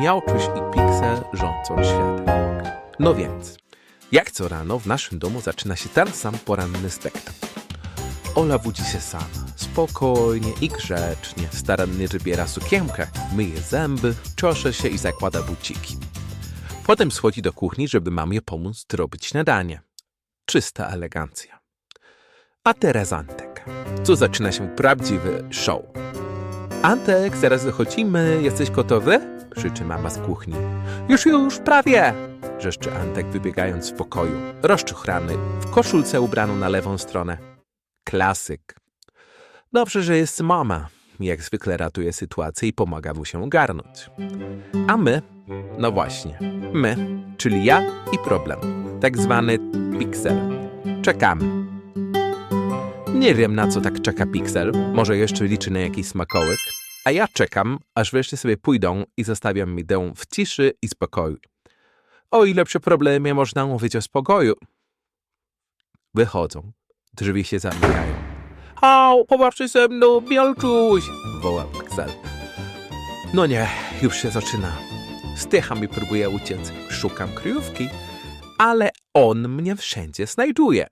Miałczuś i Pixel rządzą światem. No więc, jak co rano w naszym domu zaczyna się ten sam poranny spektakl. Ola budzi się sama, spokojnie i grzecznie, starannie wybiera sukienkę, myje zęby, czosze się i zakłada buciki. Potem schodzi do kuchni, żeby mamie pomóc zrobić śniadanie. Czysta elegancja. A teraz Antek. Tu zaczyna się prawdziwy show. Antek, zaraz wychodzimy, jesteś gotowy? krzyczy mama z kuchni. Już, już, prawie! wrzeszczy Antek, wybiegając z pokoju. Rozczuchrany, w koszulce ubraną na lewą stronę. Klasyk. Dobrze, że jest mama. Jak zwykle ratuje sytuację i pomaga mu się ogarnąć. A my, no właśnie, my, czyli ja i problem. Tak zwany piksel. Czekamy. Nie wiem, na co tak czeka Pixel. Może jeszcze liczy na jakiś smakołyk. A ja czekam, aż wreszcie sobie pójdą i zostawiam mi dom w ciszy i spokoju. O ile przy problemie można mówić o spokoju. Wychodzą. Drzwi się zamykają. Au, pobaw ze mną, Miolczuś! woła Pixel. No nie, już się zaczyna. Stycham i próbuję uciec. Szukam kryjówki, ale on mnie wszędzie znajduje.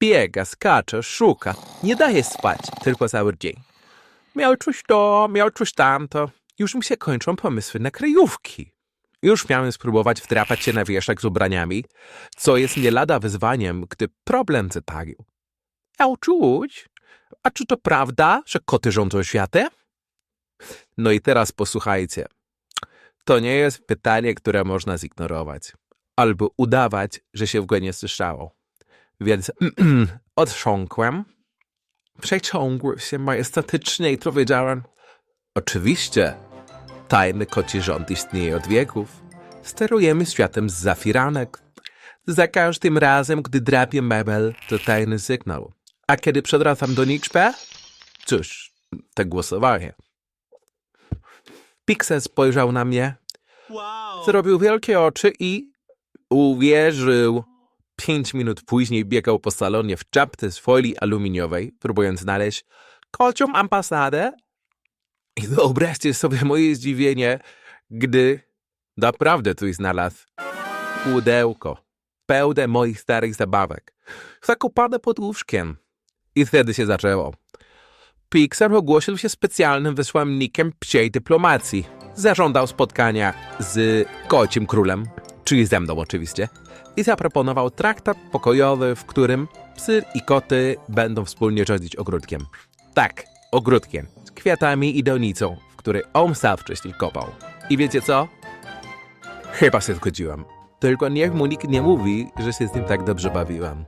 Biega, skacze, szuka. Nie daje spać, tylko cały dzień. Miał coś to, miał coś tamto. Już mi się kończą pomysły na kryjówki. Już miałem spróbować wdrapać się na wieszak z ubraniami, co jest nie lada wyzwaniem, gdy problem zatarł. Miał czuć, a czy to prawda, że koty rządzą światem? No i teraz posłuchajcie. To nie jest pytanie, które można zignorować. Albo udawać, że się w go nie słyszało. Więc otrząkłem, przeciągłem się majestatycznie i powiedziałem Oczywiście, tajny koci rząd istnieje od wieków. Sterujemy światem z zafiranek. Za każdym razem, gdy drapię mebel, to tajny sygnał. A kiedy przedracam do liczbę? Cóż, te głosowanie. Pixel spojrzał na mnie, zrobił wielkie oczy i uwierzył. Pięć minut później biegał po salonie w czapce z folii aluminiowej, próbując znaleźć kocią ambasadę. I wyobraźcie sobie moje zdziwienie, gdy naprawdę coś znalazł. Pudełko, pełne moich starych zabawek, zakopane pod łóżkiem. I wtedy się zaczęło. Pixar ogłosił się specjalnym wysłannikiem psiej dyplomacji. Zażądał spotkania z kocim królem, czyli ze mną oczywiście, i zaproponował traktat pokojowy, w którym psy i koty będą wspólnie rządzić ogródkiem. Tak, ogródkiem, z kwiatami i donicą, w której on sam wcześniej kopał. I wiecie co? Chyba się zgodziłem. Tylko niech mu nikt nie mówi, że się z nim tak dobrze bawiłem.